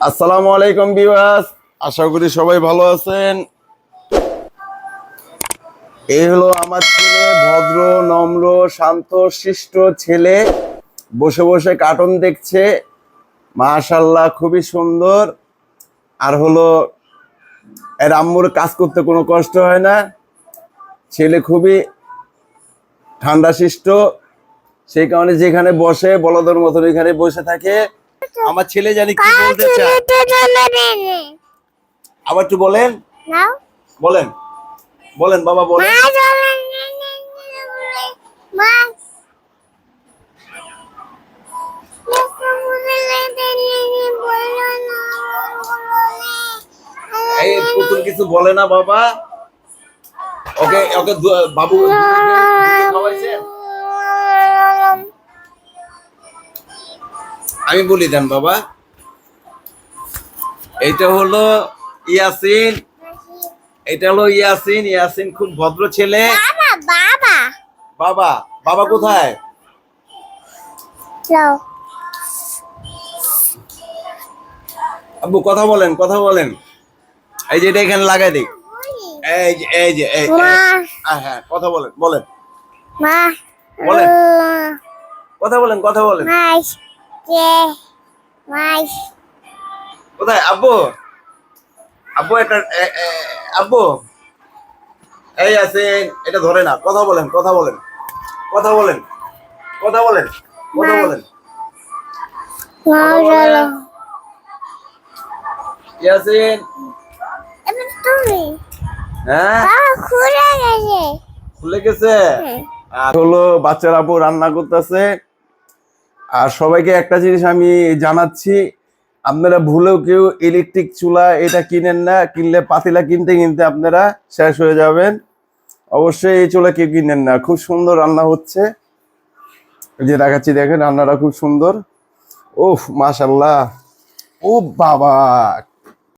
আসসালামু আলাইকুম বিওয়াস আশা করি সবাই ভালো আছেন। এই হলো আমার ছেলে, ভদ্র, নম্র, শান্ত, শিষ্ট ছেলে। বসে বসে কার্টুন দেখছে। মাশাল্লাহ খুবই সুন্দর। আর হলো, এর আম্মুর কাজ করতে কোনো কষ্ট হয় না। ছেলে খুবই ঠান্ডা শিষ্ট। সেই কারণে যেখানে বসে, বলদের মতন এখানে বসে থাকে। আমার ছেলে জানি কি বলতে চায়। আবার একটু বলেন। নাও। বলেন। বলেন বাবা বলেন। এই পুতুল কিছু বলে না বাবা। ওকে ওকে বাবু আমি বলি দেন বাবা। এইটা হলো ইয়াসিন। এটা হলো ইয়াসিন। ইয়াসিন খুব ভদ্র ছেলে। বাবা বাবা। বাবা কোথায়? আব্বু কথা বলেন কথা বলেন। এই যে এটা এখানে লাগাই দিক এই যে এই যে এই। হ্যাঁ কথা বলেন বলেন। বলেন। কথা বলেন কথা বলেন। কে কোথায়? আব্বু? আব্বু আব্বু? এই আছেন এটা ধরে না। কথা বলেন কথা বলেন। কথা বলেন কথা বলেন কথা বলেন। ইয়াসিন? হ্যাঁ? খুলে গেছে। খুলে গেছে? হ্যাঁ। আর হলো বাচ্চার আপু রান্না করতেছে। আর সবাইকে একটা জিনিস আমি জানাচ্ছি, আপনারা ভুলেও কেউ ইলেকট্রিক চুলা এটা কিনেন না, কিনলে পাতিলা কিনতে কিনতে আপনারা শেষ হয়ে যাবেন। অবশ্যই এই চুলা কেউ কিনেন না, খুব সুন্দর রান্না হচ্ছে। যে দেখাচ্ছি, দেখেন রান্নাটা খুব সুন্দর। ওফ মাশাল্লাহ ও বাবা